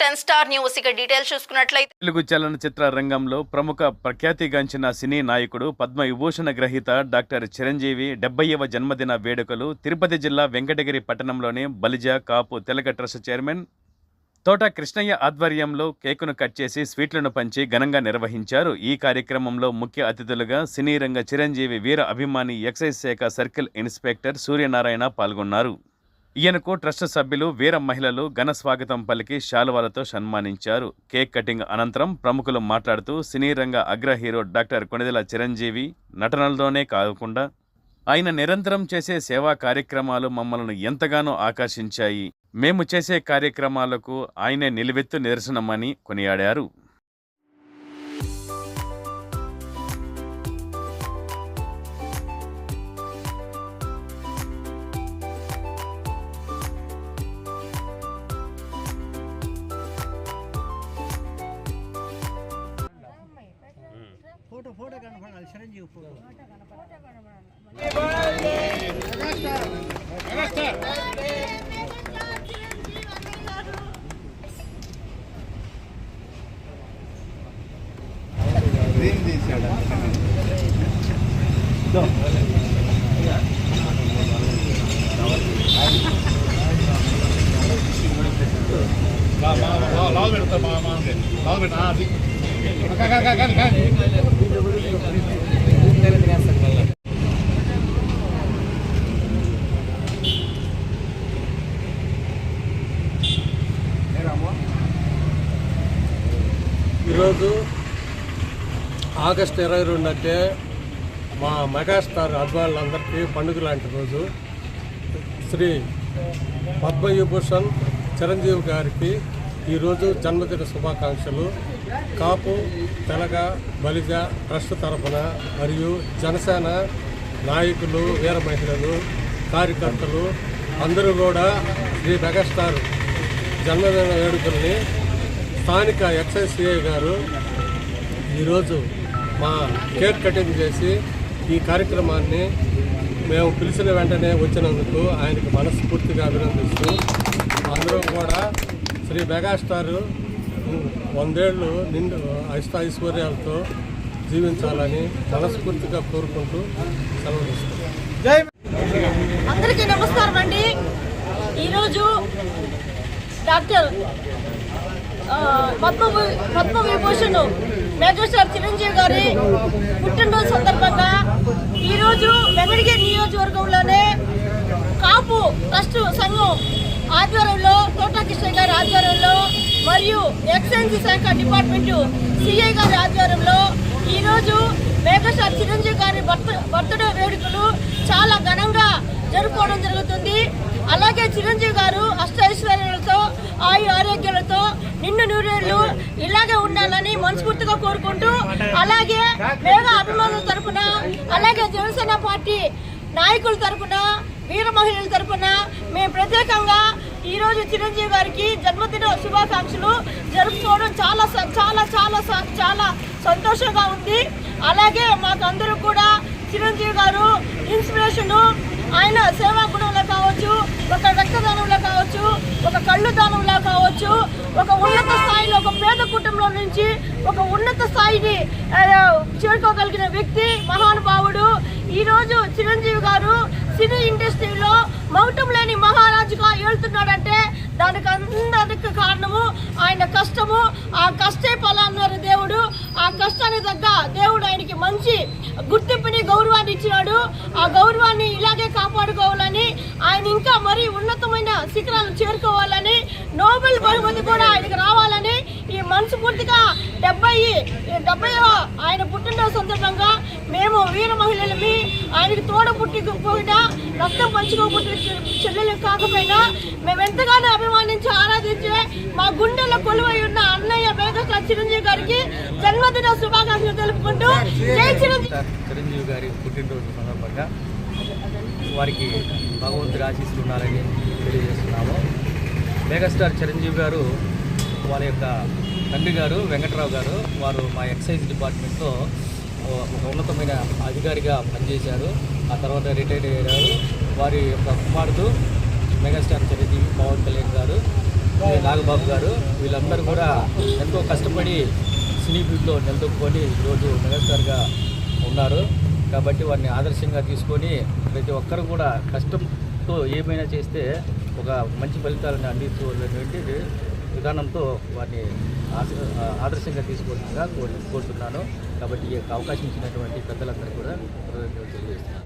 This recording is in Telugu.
Ten star news. ఇక డీటెయిల్స్ చూసుకున్నట్లయితే తెలుగు చలనచిత్ర రంగంలో ప్రముఖ ప్రఖ్యాతిగాంచిన సినీ నాయకుడు పద్మ విభూషణ గ్రహీత డాక్టర్ చిరంజీవి డెబ్బైవ జన్మదిన వేడుకలు తిరుపతి జిల్లా వెంకటగిరి పట్టణంలోని బలిజ కాపు తెలక ట్రస్ట్ చైర్మన్ తోట కృష్ణయ్య ఆధ్వర్యంలో కేకును కట్ చేసి స్వీట్లను పంచి ఘనంగా నిర్వహించారు. ఈ కార్యక్రమంలో ముఖ్య అతిథులుగా సినీ రంగ చిరంజీవి వీర అభిమాని ఎక్సైజ్ శాఖ సర్కిల్ ఇన్స్పెక్టర్ సూర్యనారాయణ పాల్గొన్నారు. ఈయనకు ట్రస్ట్ సభ్యులు వీర మహిళలు ఘన స్వాగతం పలికి శాలువాలతో సన్మానించారు. కేక్ కటింగ్ అనంతరం ప్రముఖులు మాట్లాడుతూ సినీ రంగ అగ్ర హీరో డాక్టర్ కొణిదెల చిరంజీవి నటనలతోనే కాకుండా ఆయన నిరంతరం చేసే సేవా కార్యక్రమాలు మమ్మల్ని ఎంతగానో ఆకర్షించాయి. మేము చేసే కార్యక్రమాలకు ఆయనే నిలువెత్తు నిదర్శనమని కొనియాడారు. కనపడాలి చిరంజీవి ఫోటో లాల్ పెడతా మా మా లాల్ పెట్టా అది. కానీ కానీ కానీ ఈరోజు ఆగస్ట్ ఇరవై రెండు అంటే మా మెగాస్టార్ అభిమానులందరికీ పండుగ లాంటి రోజు. శ్రీ పద్మవిభూషణ్ చిరంజీవి గారికి ఈరోజు జన్మదిన శుభాకాంక్షలు. కాపు తెలగ బలిజ ట్రస్ట్ తరఫున మరియు జనసేన నాయకులు వీర మహిళలు కార్యకర్తలు అందరూ కూడా శ్రీ మెగాస్టార్ జన్మదిన వేడుకల్ని స్థానిక ఎక్సైజ్ సిఐ గారు ఈరోజు మా కేక్ కటింగ్ చేసి ఈ కార్యక్రమాన్ని మేము పిలిచిన వెంటనే వచ్చినందుకు ఆయనకు మనస్ఫూర్తిగా అభినందిస్తూ అందరూ కూడా శ్రీ మెగాస్టారు వందేళ్ళు నిండు ఐష్ట ఐశ్వర్యాలతో జీవించాలని మనస్ఫూర్తిగా కోరుకుంటూ సెలవు అందరికీ నమస్కారం అండి. ఈరోజు డాక్టర్ పద్మ పద్మ విభూషణ్ మెగాస్టార్ చిరంజీవి గారి పుట్టినరోజు సందర్భంగా ఈరోజు వెంకటగిరి నియోజకవర్గంలోనే కాపు ట్రస్ట్ సంఘం ఆధ్వర్యంలో తోటా మరియు ఎక్సైజ్ శాఖ డిపార్ట్మెంట్ సిఐ గారి ఆధ్వర్యంలో ఈరోజు మెగాస్టార్ చిరంజీవి గారి బర్త్ బర్త్డే వేడుకలు చాలా ఘనంగా జరుపుకోవడం జరుగుతుంది. అలాగే చిరంజీవి గారు అష్టైశ్వర్యాలతో ఆయు ఆరోగ్యాలతో నిన్ను నూరేళ్ళు ఇలాగే ఉండాలని మనస్ఫూర్తిగా కోరుకుంటూ అలాగే మేఘ అభిమానుల తరఫున అలాగే జనసేన పార్టీ నాయకుల తరఫున వీర మహిళల తరపున మేము ప్రత్యేకంగా ఈ రోజు చిరంజీవి గారికి జన్మదిన శుభాకాంక్షలు. జరుపుకోవడం చాలా చాలా చాలా చాలా సంతోషంగా ఉంది. అలాగే మాకు అందరూ కూడా చిరంజీవి గారు ఇన్స్పిరేషన్. ఆయన సేవా గుణంలో కావచ్చు ఒక రక్తదానంలో కావచ్చు ఒక కళ్ళు దానంలో కావచ్చు ఒక ఉన్నత స్థాయిలో ఒక పేద కుటుంబం నుంచి ఒక ఉన్నత స్థాయిని ఆ, ఆ కష్టే ఫలాన్నారు దేవుడు ఆ కష్టానికి తగ్గ దేవుడు ఆయనకి మంచి గుర్తింపుని గౌరవాన్ని ఇచ్చినాడు. ఆ గౌరవాన్ని ఇలాగే కాపాడుకోవాలని ఆయన ఇంకా మరీ ఉన్నతమైన శిఖరాలను చేరుకోవాలని నోబెల్ బహుమతి కూడా ఆయనకు రావాలని ఈ మనస్ఫూర్తిగా డెబ్బై డెబ్బై ఆయన పుట్టినరోజు సందర్భంగా మేము వీర ఆయనకి తోడ పుట్టిపోయినా రక్తం పంచుకోబుట్టిన చెల్లెలు కాకపోయినా మేము ఎంతగానో అభిమానించి ఆరాధించే మా గుండెల్లో కొలువై ఉన్న అన్నయ్య మేఘస్టార్ చిరంజీవి గారికి జన్మదిన శుభాకాంక్షలు తెలుపుకుంటూ జై చిరంజీవి. చిరంజీవి గారి పుట్టినరోజు సందర్భంగా వారికి భగవంతుడి ఆశీస్సులు ఉండాలని తెలియజేస్తున్నాము. మెగాస్టార్ చిరంజీవి గారు వారి యొక్క తండ్రి గారు వెంకట్రావు గారు వారు మా ఎక్సైజ్ డిపార్ట్మెంట్లో ఒక ఉన్నతమైన అధికారిగా పనిచేశారు. ఆ తర్వాత రిటైర్ అయ్యారు. వారి యొక్క కుమారుడు మెగాస్టార్ చిరంజీవి పవన్ కళ్యాణ్ గారు నాగబాబు గారు వీళ్ళందరూ కూడా ఎంతో కష్టపడి సినీ ఫీల్డ్లో నిలదొక్కుని ఈరోజు మెగాస్టార్గా ఉన్నారు. కాబట్టి వారిని ఆదర్శంగా తీసుకొని ప్రతి ఒక్కరు కూడా కష్టంతో ఏమైనా చేస్తే ఒక మంచి ఫలితాలను అందించటువంటి విధానంతో వారిని ఆశ- ఆదర్శంగా తీసుకోవాల్సిందిగా కోరుతున్నాను. కాబట్టి ఈ అవకాశం ఇచ్చినటువంటి పెద్దలందరూ కూడా కృతజ్ఞతలు తెలియజేస్తున్నాను.